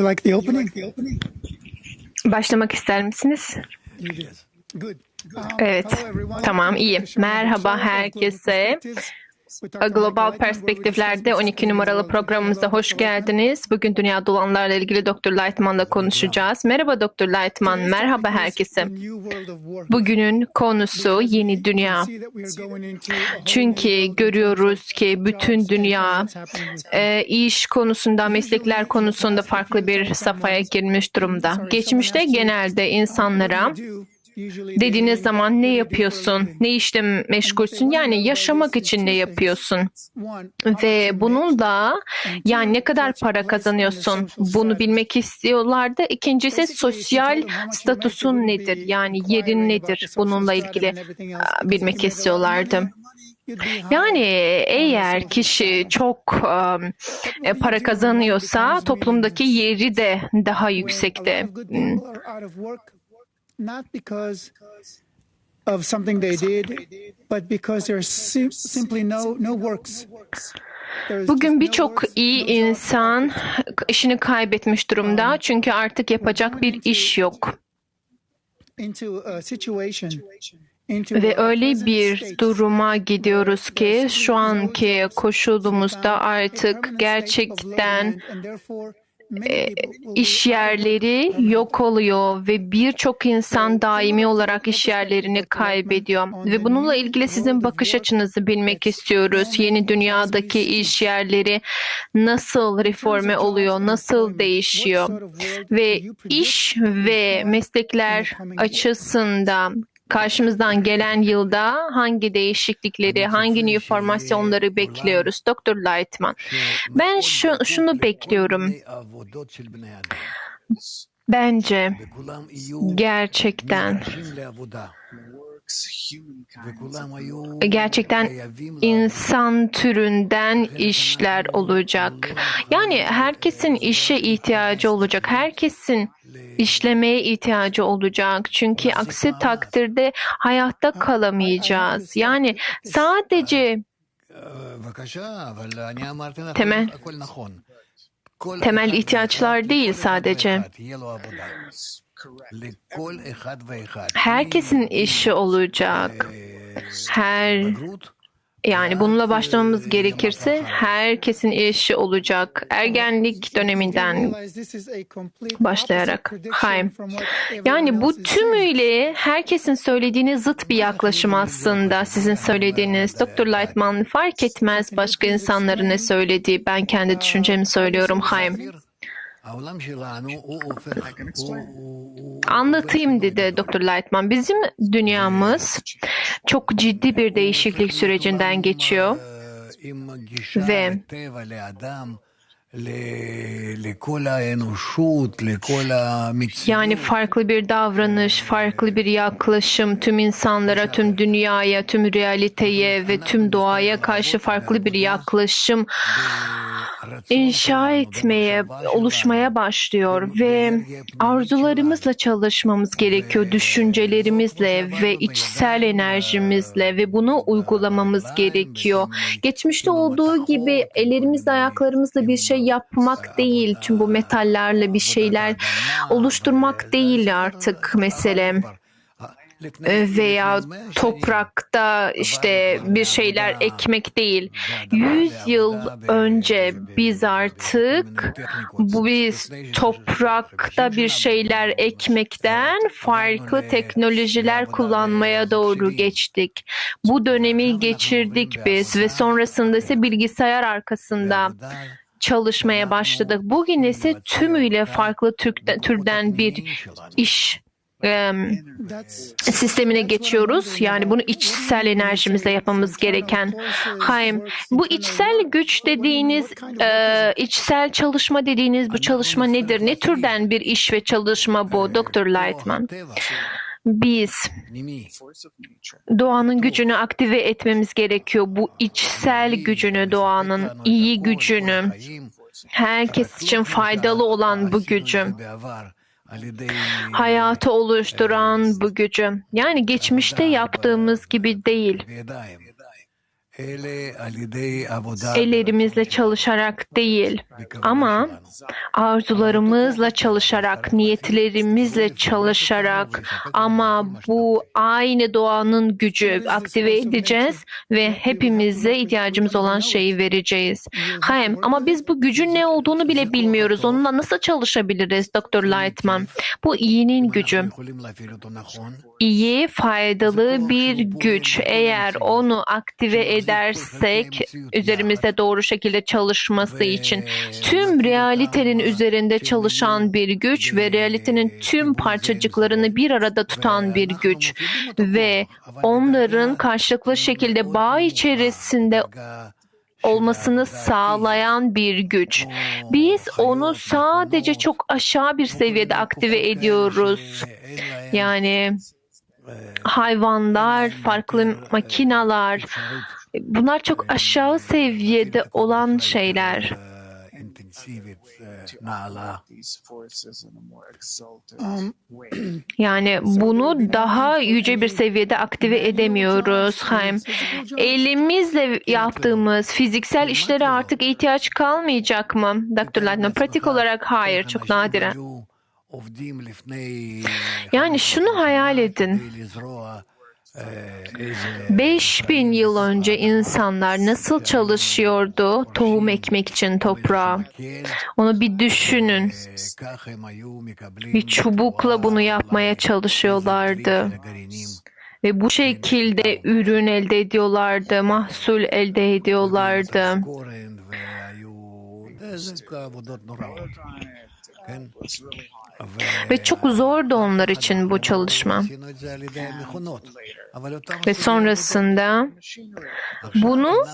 You like the opening? Başlamak ister misiniz? Evet, tamam, iyi. Merhaba herkese. Global Perspektifler'de discuss 12 numaralı programımıza hoş geldiniz. Bugün dünyada olanlarla ilgili Dr. Lightman'la konuşacağız. Merhaba Dr. Lightman, merhaba herkese. Bugünün konusu yeni dünya. Çünkü görüyoruz ki bütün dünya e, iş konusunda, meslekler konusunda farklı bir safhaya girmiş durumda. Geçmişte genelde insanlara dediğiniz zaman ne yapıyorsun, ne işle meşgulsün? Yani yaşamak için ne yapıyorsun? Ve bununla yani ne kadar para kazanıyorsun? Bunu bilmek istiyorlardı. İkincisi sosyal statüsün nedir? Yani yerin nedir? Bununla ilgili aa, bilmek istiyorlardı. Yani eğer kişi çok um, e, para kazanıyorsa toplumdaki yeri de daha yüksekte. Not because of something they did, but because there's sim- simply no no works. Bugün birçok iyi insan işini kaybetmiş durumda çünkü artık yapacak bir iş yok. Ve öyle bir duruma gidiyoruz ki şu anki koşulumuzda artık gerçekten e, iş yerleri yok oluyor ve birçok insan daimi olarak iş yerlerini kaybediyor. Ve bununla ilgili sizin bakış açınızı bilmek istiyoruz. Yeni dünyadaki iş yerleri nasıl reforme oluyor, nasıl değişiyor? ve iş ve meslekler açısından karşımızdan gelen yılda hangi değişiklikleri, hangi new formasyonları bekliyoruz? Dr. Lightman. Ben şu, şunu bekliyorum. Bence gerçekten gerçekten insan türünden işler olacak. Yani herkesin işe ihtiyacı olacak. Herkesin işlemeye ihtiyacı olacak. Çünkü aksi takdirde hayatta kalamayacağız. Yani sadece temel temel ihtiyaçlar değil sadece. Herkesin işi olacak. Her yani bununla başlamamız gerekirse herkesin işi olacak. Ergenlik döneminden başlayarak. Hayır. Yani bu tümüyle herkesin söylediğini zıt bir yaklaşım aslında. Sizin söylediğiniz Dr. Lightman fark etmez başka insanların ne söylediği. Ben kendi düşüncemi söylüyorum. Hayır. Anlatayım dedi Dr. Lightman. Bizim dünyamız çok ciddi bir değişiklik sürecinden geçiyor ve yani farklı bir davranış, farklı bir yaklaşım tüm insanlara, tüm dünyaya, tüm realiteye ve tüm doğaya karşı farklı bir yaklaşım inşa etmeye, oluşmaya başlıyor ve arzularımızla çalışmamız gerekiyor, düşüncelerimizle ve içsel enerjimizle ve bunu uygulamamız gerekiyor. Geçmişte olduğu gibi ellerimizle, ayaklarımızla bir şey yapmak değil, tüm bu metallerle bir şeyler oluşturmak değil artık mesele veya toprakta işte bir şeyler ekmek değil. Yüz yıl önce biz artık bu biz toprakta bir şeyler ekmekten farklı teknolojiler kullanmaya doğru geçtik. Bu dönemi geçirdik biz ve sonrasında ise bilgisayar arkasında çalışmaya başladık. Bugün ise tümüyle farklı türden bir iş sistemine geçiyoruz. Yani bunu içsel enerjimizle yapmamız gereken. Haim, bu içsel güç dediğiniz, e, içsel çalışma dediğiniz bu çalışma nedir? Ne türden bir iş ve çalışma bu Dr. Lightman? Biz doğanın gücünü aktive etmemiz gerekiyor. Bu içsel gücünü, doğanın iyi gücünü, herkes için faydalı olan bu gücü hayatı oluşturan bu gücü. Yani geçmişte yaptığımız gibi değil. Ellerimizle çalışarak değil ama arzularımızla çalışarak, niyetlerimizle çalışarak ama bu aynı doğanın gücü aktive edeceğiz ve hepimize ihtiyacımız olan şeyi vereceğiz. Hayır ama biz bu gücün ne olduğunu bile bilmiyoruz. Onunla nasıl çalışabiliriz Dr. Lightman? Bu iyinin gücü. İyi, faydalı bir güç. Eğer onu aktive edersek üzerimizde doğru şekilde çalışması için tüm realitenin üzerinde çalışan bir güç ve realitenin tüm parçacıklarını bir arada tutan bir güç ve onların karşılıklı şekilde bağ içerisinde olmasını sağlayan bir güç. Biz onu sadece çok aşağı bir seviyede aktive ediyoruz. Yani hayvanlar, farklı makinalar, bunlar çok aşağı seviyede olan şeyler. Um, Yani bunu daha yüce bir seviyede aktive edemiyoruz. Hem elimizle yaptığımız fiziksel işlere artık ihtiyaç kalmayacak mı? Dr. Lightman pratik olarak hayır, çok nadiren. Yani şunu hayal edin. 5000 yıl önce insanlar nasıl çalışıyordu tohum ekmek için toprağa? Onu bir düşünün. Bir çubukla bunu yapmaya çalışıyorlardı. Ve bu şekilde ürün elde ediyorlardı, mahsul elde ediyorlardı. Ve çok zordu onlar için bu çalışma. Ve sonrasında bunu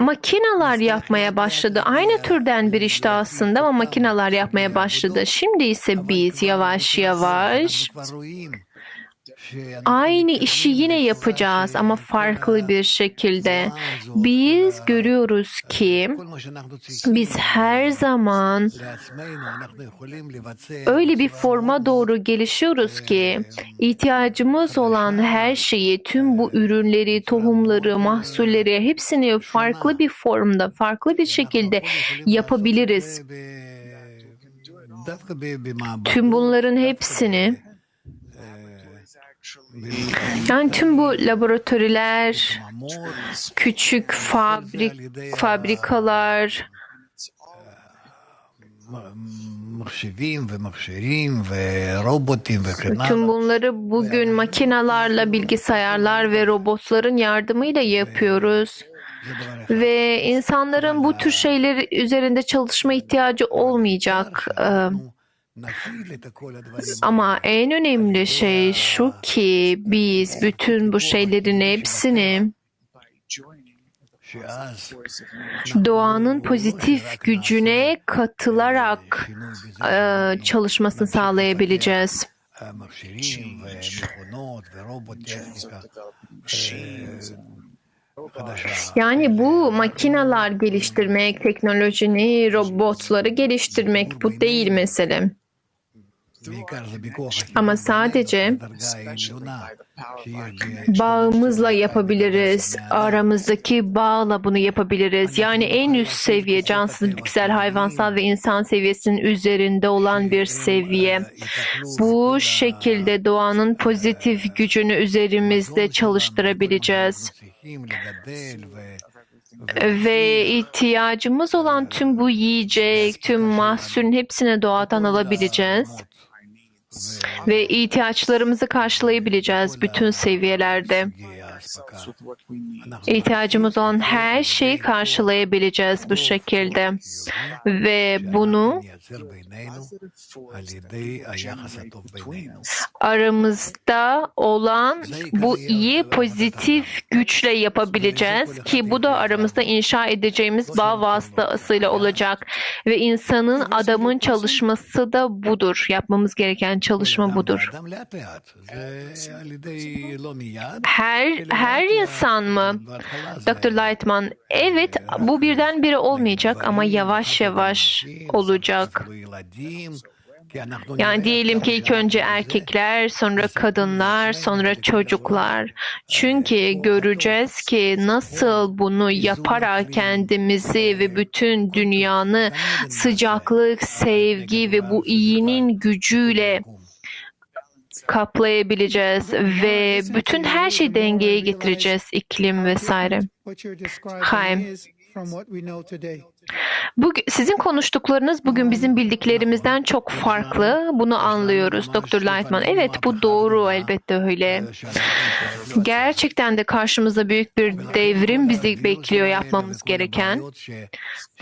makineler yapmaya başladı. Aynı türden bir işte aslında ama makineler yapmaya başladı. Şimdi ise biz yavaş yavaş aynı işi yine yapacağız ama farklı bir şekilde. Biz görüyoruz ki biz her zaman öyle bir forma doğru gelişiyoruz ki ihtiyacımız olan her şeyi, tüm bu ürünleri, tohumları, mahsulleri hepsini farklı bir formda, farklı bir şekilde yapabiliriz. Tüm bunların hepsini yani tüm bu laboratuvarlar, küçük fabrik fabrikalar, Tüm bunları bugün makinalarla, bilgisayarlar ve robotların yardımıyla yapıyoruz. Ve insanların bu tür şeyler üzerinde çalışma ihtiyacı olmayacak. Ee, Ama en önemli şey şu ki biz bütün bu şeylerin hepsini doğanın pozitif gücüne katılarak e, çalışmasını sağlayabileceğiz. Yani bu makineler geliştirmek, teknolojini, robotları geliştirmek bu değil mesele. Ama sadece bağımızla yapabiliriz. Aramızdaki bağla bunu yapabiliriz. Yani en üst seviye cansız, bitkisel, hayvansal ve insan seviyesinin üzerinde olan bir seviye. Bu şekilde doğanın pozitif gücünü üzerimizde çalıştırabileceğiz. Ve ihtiyacımız olan tüm bu yiyecek, tüm mahsulün hepsini doğadan alabileceğiz ve ihtiyaçlarımızı karşılayabileceğiz bütün seviyelerde. İhtiyacımız olan her şeyi karşılayabileceğiz bu şekilde ve bunu aramızda olan bu iyi pozitif güçle yapabileceğiz ki bu da aramızda inşa edeceğimiz bağ vasıtasıyla olacak ve insanın adamın çalışması da budur. Yapmamız gereken çalışma budur. Her her insan mı? Dr. Lightman, evet bu birdenbire olmayacak ama yavaş yavaş olacak. Yani diyelim ki ilk önce erkekler, sonra kadınlar, sonra çocuklar. Çünkü göreceğiz ki nasıl bunu yaparak kendimizi ve bütün dünyanı sıcaklık, sevgi ve bu iyinin gücüyle kaplayabileceğiz ve bütün her şeyi dengeye getireceğiz, iklim vesaire. What Bugün, sizin konuştuklarınız bugün bizim bildiklerimizden çok farklı. Bunu anlıyoruz Dr. Lightman. Evet bu doğru elbette öyle. Gerçekten de karşımızda büyük bir devrim bizi bekliyor yapmamız gereken.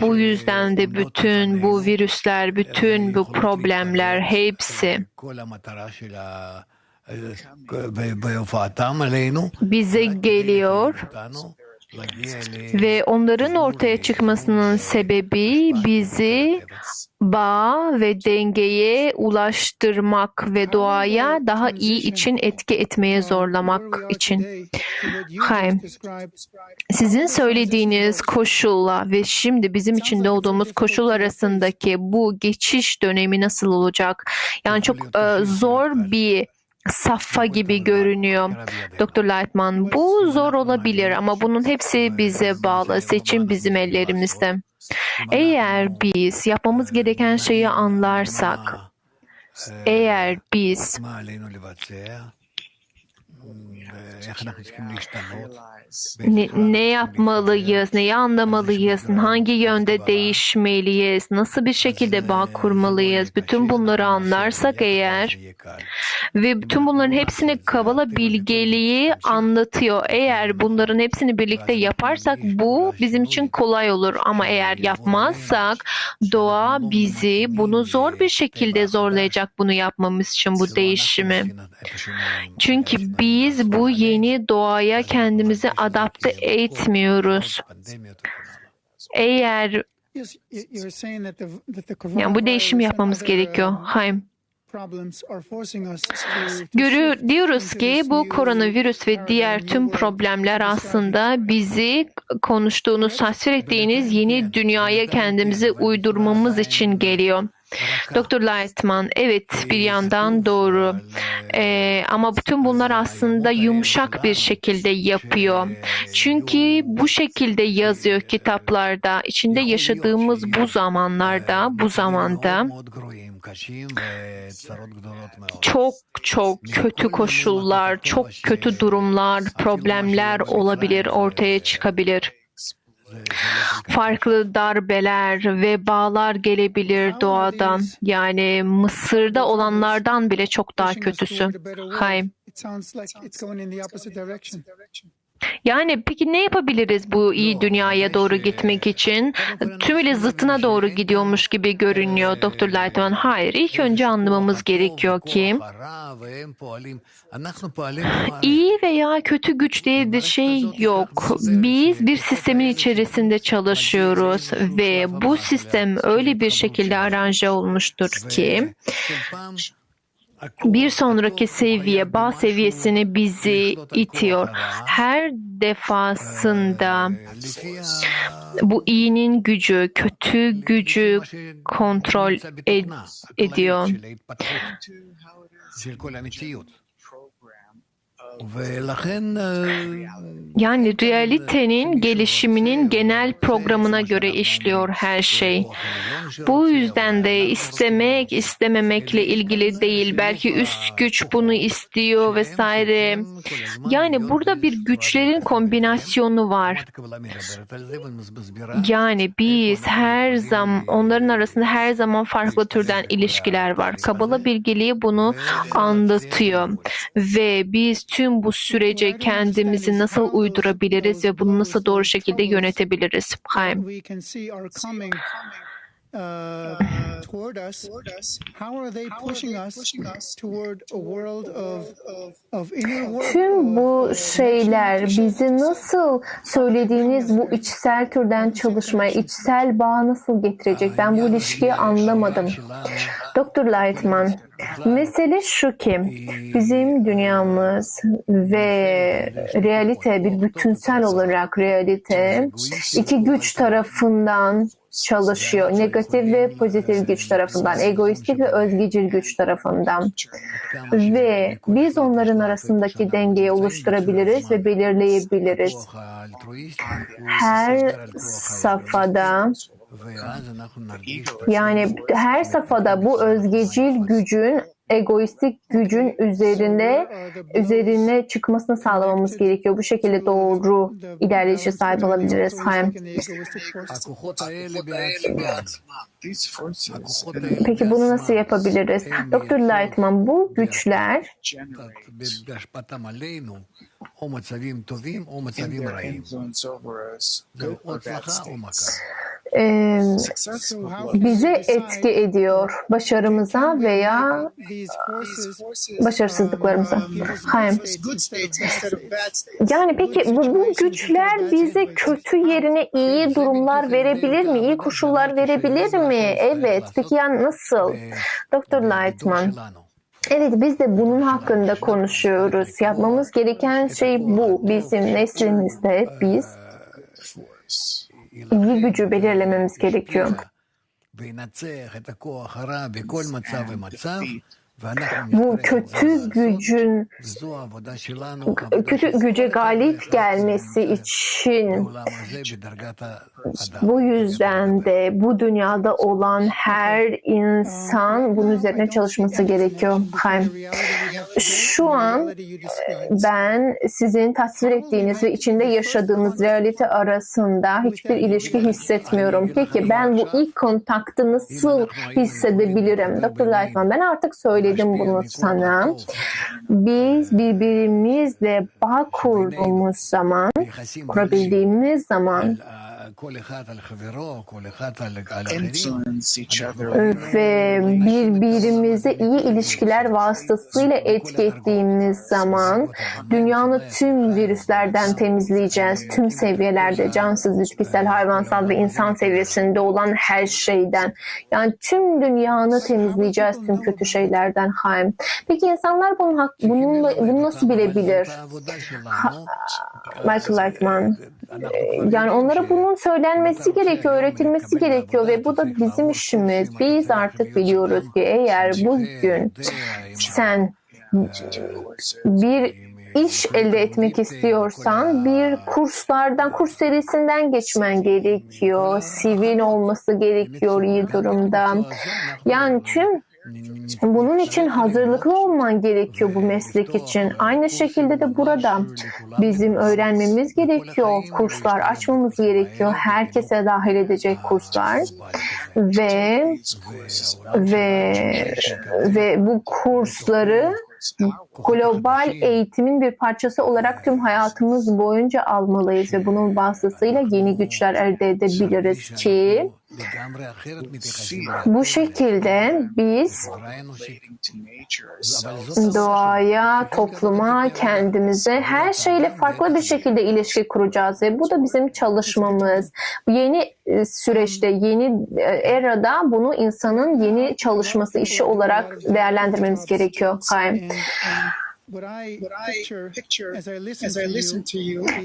Bu yüzden de bütün bu virüsler, bütün bu problemler hepsi bize geliyor ve onların ortaya çıkmasının sebebi bizi bağ ve dengeye ulaştırmak ve doğaya daha iyi için etki etmeye zorlamak için. Chaim, Sizin söylediğiniz koşulla ve şimdi bizim içinde olduğumuz koşul arasındaki bu geçiş dönemi nasıl olacak? Yani çok e, zor bir safha gibi görünüyor. Dr. Lightman, bu zor olabilir ama bunun hepsi bize bağlı. Seçim bizim ellerimizde. Eğer biz yapmamız gereken şeyi anlarsak, eğer biz ne, ne yapmalıyız, neyi anlamalıyız, hangi yönde değişmeliyiz, nasıl bir şekilde bağ kurmalıyız, bütün bunları anlarsak eğer ve bütün bunların hepsini Kabala bilgeliği anlatıyor. Eğer bunların hepsini birlikte yaparsak bu bizim için kolay olur. Ama eğer yapmazsak doğa bizi bunu zor bir şekilde zorlayacak bunu yapmamız için bu değişimi. Çünkü biz bu yeni doğaya kendimizi adapte etmiyoruz. Eğer yani bu değişimi yapmamız gerekiyor. to Görü diyoruz ki bu koronavirüs ve diğer tüm problemler aslında bizi konuştuğunuz, tasvir ettiğiniz yeni dünyaya kendimizi uydurmamız için geliyor. Dr. Lightman, evet bir yandan doğru. Ee, ama bütün bunlar aslında yumuşak bir şekilde yapıyor. Çünkü bu şekilde yazıyor kitaplarda. İçinde yaşadığımız bu zamanlarda, bu zamanda çok çok kötü koşullar, çok kötü durumlar, problemler olabilir, ortaya çıkabilir. Farklı darbeler ve bağlar gelebilir doğadan. Yani Mısır'da olanlardan bile çok daha kötüsü. toward Yani peki ne yapabiliriz bu iyi dünyaya doğru gitmek için? Tümüyle zıttına doğru gidiyormuş gibi görünüyor Dr. Lightman. Hayır, ilk önce anlamamız gerekiyor ki. iyi veya kötü güç diye bir şey yok. Biz bir sistemin içerisinde çalışıyoruz ve bu sistem öyle bir şekilde aranje olmuştur ki bir sonraki seviye, bağ seviyesini bizi itiyor. Her defasında bu iyinin gücü, kötü gücü kontrol ed- ediyor. Yani realitenin gelişiminin genel programına göre işliyor her şey. Bu yüzden de istemek istememekle ilgili değil. Belki üst güç bunu istiyor vesaire. Yani burada bir güçlerin kombinasyonu var. Yani biz her zaman onların arasında her zaman farklı türden ilişkiler var. Kabala bilgeliği bunu anlatıyor ve biz tüm bu sürece kendimizi nasıl uydurabiliriz ve bunu nasıl doğru şekilde yönetebiliriz? Haim. Uh, toward us, how are they pushing us toward a world of, of inner work? Tüm bu şeyler bizi nasıl söylediğiniz bu içsel türden çalışmaya, içsel bağ nasıl getirecek? Ben bu ilişkiyi anlamadım. Dr. Lightman, mesele şu ki bizim dünyamız ve realite bir bütünsel olarak realite iki güç tarafından çalışıyor. Negatif ve pozitif güç tarafından, egoistik ve özgecil güç tarafından. Ve biz onların arasındaki dengeyi oluşturabiliriz ve belirleyebiliriz. Her safhada yani her safhada bu özgecil gücün egoistik gücün üzerine üzerine çıkmasını sağlamamız gerekiyor. Bu şekilde doğru ilerleyişe sahip olabiliriz. Hayır. Peki bunu nasıl yapabiliriz? Doktor Lightman bu güçler o e, bize etki ediyor başarımıza veya başarısızlıklarımıza. Hayır. Yani peki bu, bu güçler bize kötü yerine iyi durumlar verebilir mi? İyi koşullar verebilir mi? Evet. Peki yani nasıl? Doktor Lightman. Evet biz de bunun hakkında konuşuyoruz. Yapmamız gereken şey bu. Bizim neslimizde biz iyi gücü belirlememiz gerekiyor. Bu kötü gücün kötü güce galip gelmesi için bu yüzden de bu dünyada olan her insan bunun üzerine çalışması gerekiyor. Hayır şu an e, ben sizin tasvir ettiğiniz ve içinde yaşadığınız realite arasında hiçbir ilişki hissetmiyorum. Peki ben bu ilk kontaktı nasıl hissedebilirim? Dr. Lightman ben artık söyledim bunu sana. Biz birbirimizle bağ kurduğumuz zaman, kurabildiğimiz zaman ve birbirimize iyi ilişkiler vasıtasıyla etki ettiğimiz zaman dünyanın tüm virüslerden temizleyeceğiz. Tüm seviyelerde cansız, bitkisel, hayvansal ve insan seviyesinde olan her şeyden. Yani tüm dünyanı temizleyeceğiz tüm kötü şeylerden Haim. Peki insanlar bunun, bununla, bunu nasıl bilebilir? Ha, Michael Lightman. Yani onlara bunun söylenmesi gerekiyor, öğretilmesi gerekiyor ve bu da bizim işimiz. Biz artık biliyoruz ki eğer bugün sen bir iş elde etmek istiyorsan bir kurslardan, kurs serisinden geçmen gerekiyor. Sivil olması gerekiyor iyi durumda. Yani tüm bunun için hazırlıklı olman gerekiyor bu meslek için. Aynı şekilde de burada bizim öğrenmemiz gerekiyor. Kurslar açmamız gerekiyor. Herkese dahil edecek kurslar ve ve ve bu kursları global eğitimin bir parçası olarak tüm hayatımız boyunca almalıyız ve bunun vasıtasıyla yeni güçler elde edebiliriz ki bu şekilde biz doğaya, topluma, kendimize her şeyle farklı bir şekilde ilişki kuracağız ve bu da bizim çalışmamız. Yeni e, süreçte, yeni e, erada bunu insanın yeni çalışması işi olarak değerlendirmemiz gerekiyor Kaim.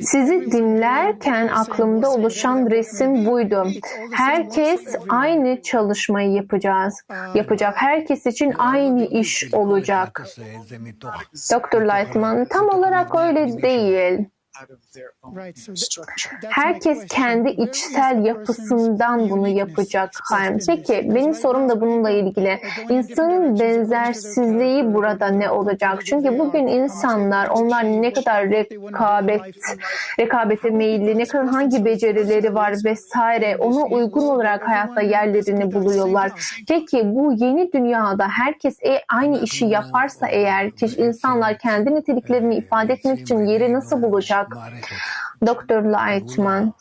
Sizi dinlerken aklımda oluşan resim buydu. Herkes aynı çalışmayı yapacağız. Yapacak. Herkes için aynı iş olacak. Dr. Lightman tam olarak öyle değil. Herkes kendi içsel yapısından bunu yapacak Haim. Peki benim sorum da bununla ilgili. İnsanın benzersizliği burada ne olacak? Çünkü bugün insanlar onlar ne kadar rekabet rekabete meyilli, ne kadar hangi becerileri var vesaire ona uygun olarak hayatta yerlerini buluyorlar. Peki bu yeni dünyada herkes e- aynı işi yaparsa eğer ki insanlar kendi niteliklerini ifade etmek için yeri nasıl bulacak? tak. Dr. Lightman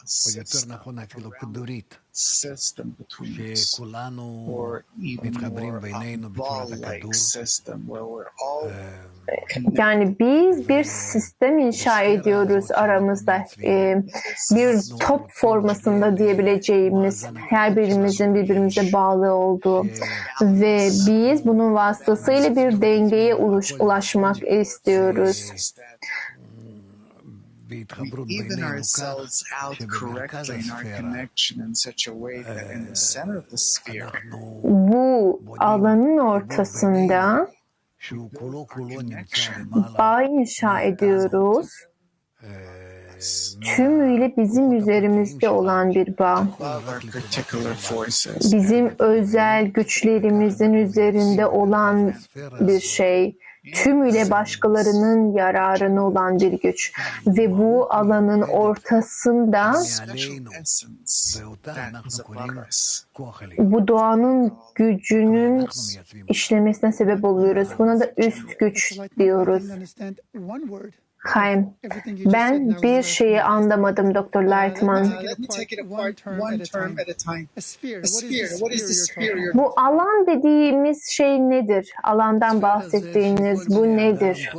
yani biz bir sistem inşa ediyoruz aramızda ehm, bir top formasında diyebileceğimiz her birimizin birbirimize bağlı olduğu ve biz bunun vasıtasıyla bir dengeye ulaşmak istiyoruz. is that בהתחברות we even בינינו ourselves כך out שבמרכז correctly in our הספירה connection in such a way that in the center of the sphere, אנחנו, Bu alanın ortasında שהוא כולו כולו נמצא למעלה, bağ inşa ediyoruz. אה, Tümüyle bizim üzerimizde olan bir bağ. above our particular forces. Bizim özel güçlerimizin üzerinde olan bir şey. tümüyle başkalarının yararına olan bir güç. Ve bu alanın ortasında bu doğanın gücünün işlemesine sebep oluyoruz. Buna da üst güç diyoruz said ben bir şeyi anlamadım Dr. Lightman. Uh, you're Bu alan dediğimiz şey nedir? Alandan bahsettiğiniz bu nedir?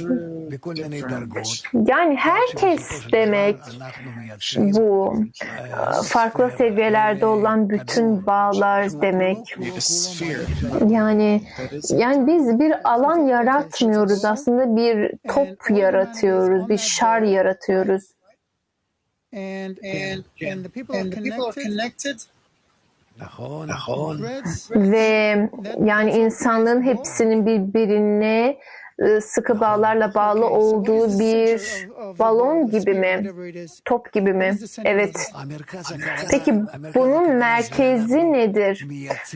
Mm. Yani herkes demek bu ıı, farklı seviyelerde olan bütün bağlar demek. Yani yani biz bir alan yaratmıyoruz aslında. Bir top yaratıyoruz, bir şar yaratıyoruz. And, and, and the people are connected ve yani insanlığın hepsinin birbirine ıı, sıkı bağlarla bağlı olduğu bir balon gibi mi? Top gibi mi? Evet. Peki bunun merkezi nedir?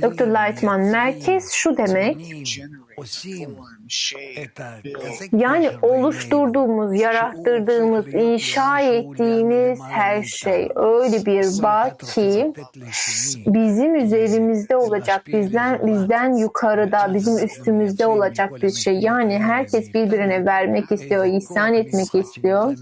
Dr. Lightman, merkez şu demek, yani oluşturduğumuz, yarattırdığımız, inşa ettiğimiz her şey öyle bir bağ ki bizim üzerimizde olacak, bizden bizden yukarıda, bizim üstümüzde olacak bir şey. Yani herkes birbirine vermek istiyor, ihsan etmek istiyor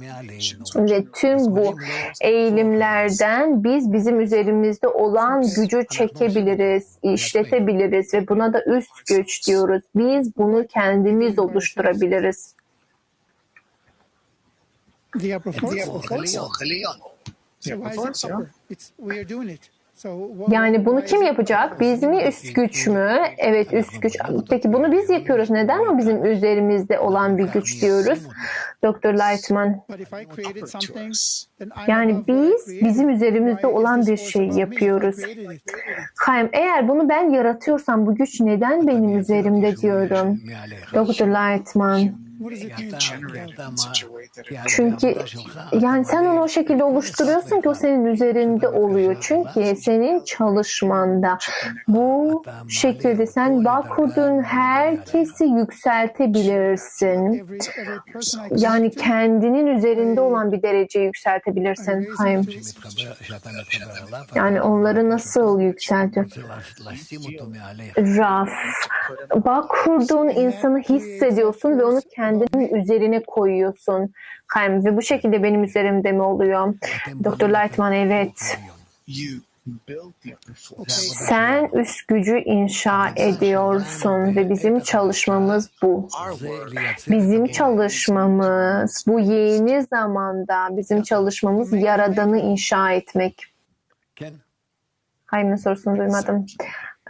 ve tüm bu eğilimlerden biz bizim üzerimizde olan gücü çekebiliriz, işletebiliriz ve buna da üst güç diyoruz. Biz bunu kendimiz oluşturabiliriz. The upper The force. upper force, Yani bunu kim yapacak? Biz mi üst güç mü? Evet üst güç. Peki bunu biz yapıyoruz. Neden o bizim üzerimizde olan bir güç diyoruz? Dr. Lightman. Yani biz bizim üzerimizde olan bir şey yapıyoruz. Haim eğer bunu ben yaratıyorsam bu güç neden benim üzerimde diyorum? Dr. Lightman. Çünkü yani sen onu o şekilde oluşturuyorsun ki o senin üzerinde oluyor. Çünkü senin çalışmanda bu şekilde sen bağ kurduğun herkesi yükseltebilirsin. Yani kendinin üzerinde olan bir derece yükseltebilirsin. Haim. Yani onları nasıl yükseltiyor? Raf. Bağ kurduğun insanı hissediyorsun ve onu kendinin üzerine koyuyorsun. Haim. Ve bu şekilde benim üzerimde mi oluyor? Dr. Lightman evet. Sen üst gücü inşa ediyorsun ve bizim çalışmamız bu. Bizim çalışmamız bu yeni zamanda bizim çalışmamız yaradanı inşa etmek. Haim'in sorusunu duymadım.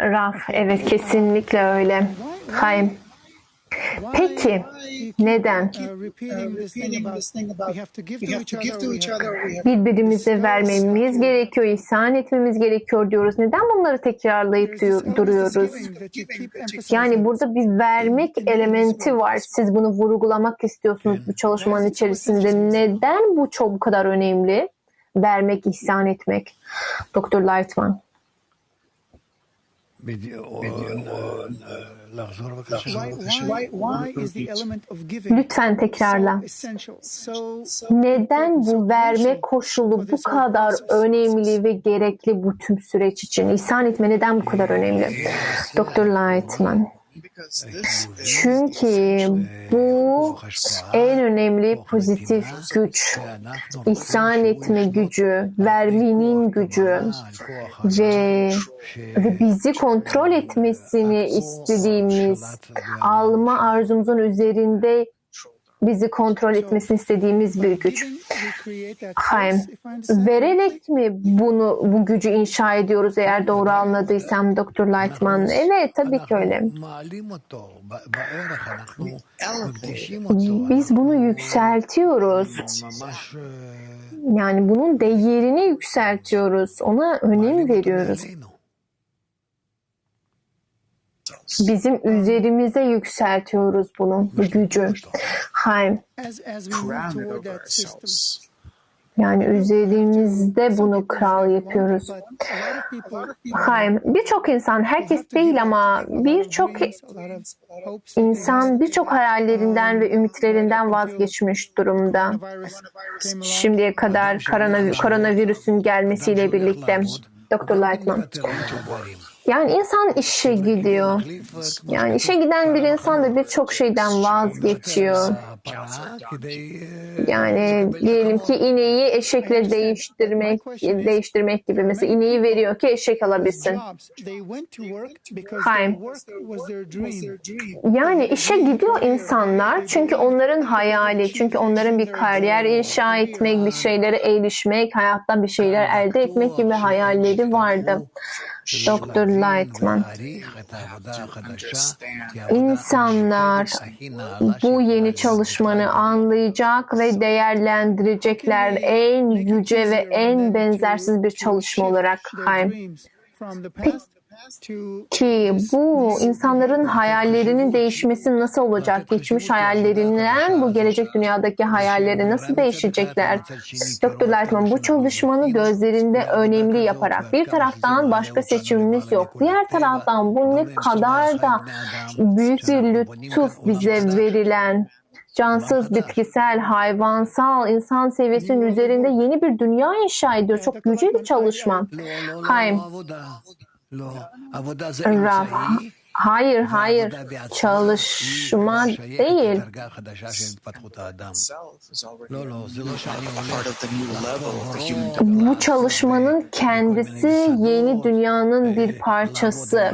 Raf, evet kesinlikle öyle. Why Peki neden? Birbirimize vermemiz gerekiyor, ihsan etmemiz gerekiyor diyoruz. Neden bunları tekrarlayıp duruyoruz? Yani burada bir vermek elementi var. Siz bunu vurgulamak istiyorsunuz bu çalışmanın içerisinde. Neden bu çok bu kadar önemli? Vermek, ihsan etmek. Doktor Lightman. Medion, Lütfen tekrarla. Neden bu verme koşulu bu kadar önemli ve gerekli bu tüm süreç için? İhsan etme neden bu kadar önemli? Doktor Lightman. Çünkü bu en önemli pozitif güç. İhsan etme gücü, vermenin gücü ve ve bizi kontrol etmesini istediğimiz alma arzumuzun üzerinde bizi kontrol etmesini istediğimiz bir güç. Haim, vererek mi bunu bu gücü inşa ediyoruz eğer doğru anladıysam Doktor Lightman? Evet tabii ki öyle. Biz bunu yükseltiyoruz. Yani bunun değerini yükseltiyoruz. Ona önem veriyoruz bizim üzerimize yükseltiyoruz bunu, bu gücü. Hayır. Yani üzerimizde bunu kral yapıyoruz. Hayır, birçok insan, herkes değil ama birçok insan birçok hayallerinden ve ümitlerinden vazgeçmiş durumda. Şimdiye kadar koronavirüsün gelmesiyle birlikte. Doktor Lightman. Yani insan işe gidiyor. Yani işe giden bir insan da birçok şeyden vazgeçiyor. Yani diyelim ki ineği eşekle değiştirmek değiştirmek gibi. Mesela ineği veriyor ki eşek alabilsin. Hayır. Yani işe gidiyor insanlar çünkü onların hayali, çünkü onların bir kariyer inşa etmek, bir şeylere erişmek, hayatta bir şeyler elde etmek gibi hayalleri vardı. Dr. Lightman. İnsanlar bu yeni çalışmanı anlayacak ve değerlendirecekler en yüce ve en benzersiz bir çalışma olarak. Hayır. Ki bu insanların hayallerinin değişmesi nasıl olacak? Geçmiş hayallerinden bu gelecek dünyadaki hayalleri nasıl değişecekler? Dr. Lightman bu çalışmanı gözlerinde önemli yaparak bir taraftan başka seçimimiz yok. Diğer taraftan bu ne kadar da büyük bir lütuf bize verilen cansız, bitkisel, hayvansal, insan seviyesinin üzerinde yeni bir dünya inşa ediyor. Çok yüce bir çalışma. Hayır. Rav, hayır, hayır. Çalışma değil. Bu çalışmanın kendisi yeni dünyanın bir parçası.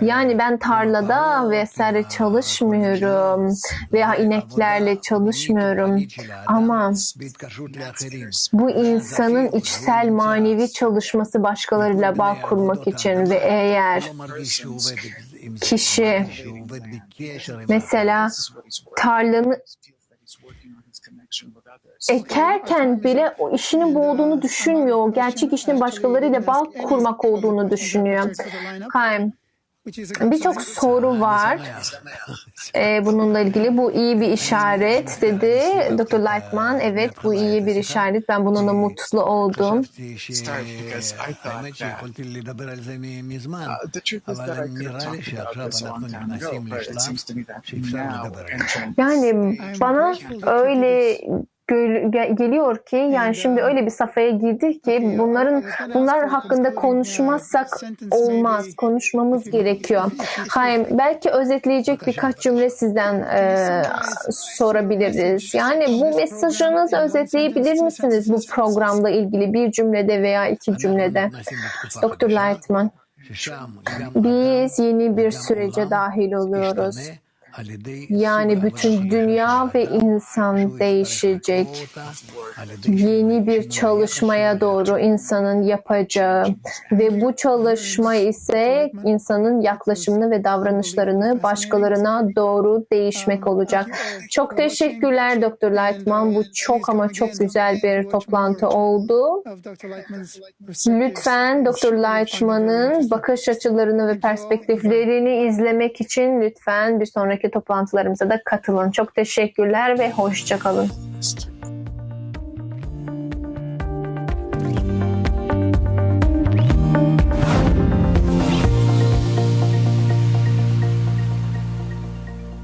Yani ben tarlada vesaire çalışmıyorum veya ineklerle çalışmıyorum. ama bu insanın içsel manevi çalışması başkalarıyla bağ kurmak için ve eğer kişi mesela tarlanı ekerken bile o işinin bu olduğunu düşünmüyor. O gerçek işinin başkalarıyla bağ kurmak olduğunu düşünüyor. Kaim, Birçok soru var e, bununla ilgili. Bu iyi bir işaret dedi Dr. Lightman. Evet bu iyi bir işaret. Ben bununla mutlu oldum. Yani bana öyle geliyor ki yani şimdi öyle bir safhaya girdik ki bunların bunlar hakkında konuşmazsak olmaz. Konuşmamız gerekiyor. Hayır belki özetleyecek birkaç cümle sizden e, sorabiliriz. Yani bu mesajınızı özetleyebilir misiniz bu programla ilgili bir cümlede veya iki cümlede? Doktor Lightman. Biz yeni bir sürece dahil oluyoruz yani bütün dünya ve insan değişecek. Yeni bir çalışmaya doğru insanın yapacağı ve bu çalışma ise insanın yaklaşımını ve davranışlarını başkalarına doğru değişmek olacak. Çok teşekkürler Doktor Lightman. Bu çok ama çok güzel bir toplantı oldu. Lütfen Doktor Lightman'ın bakış açılarını ve perspektiflerini izlemek için lütfen bir sonraki toplantılarımıza da katılın. Çok teşekkürler ve hoşça kalın. East.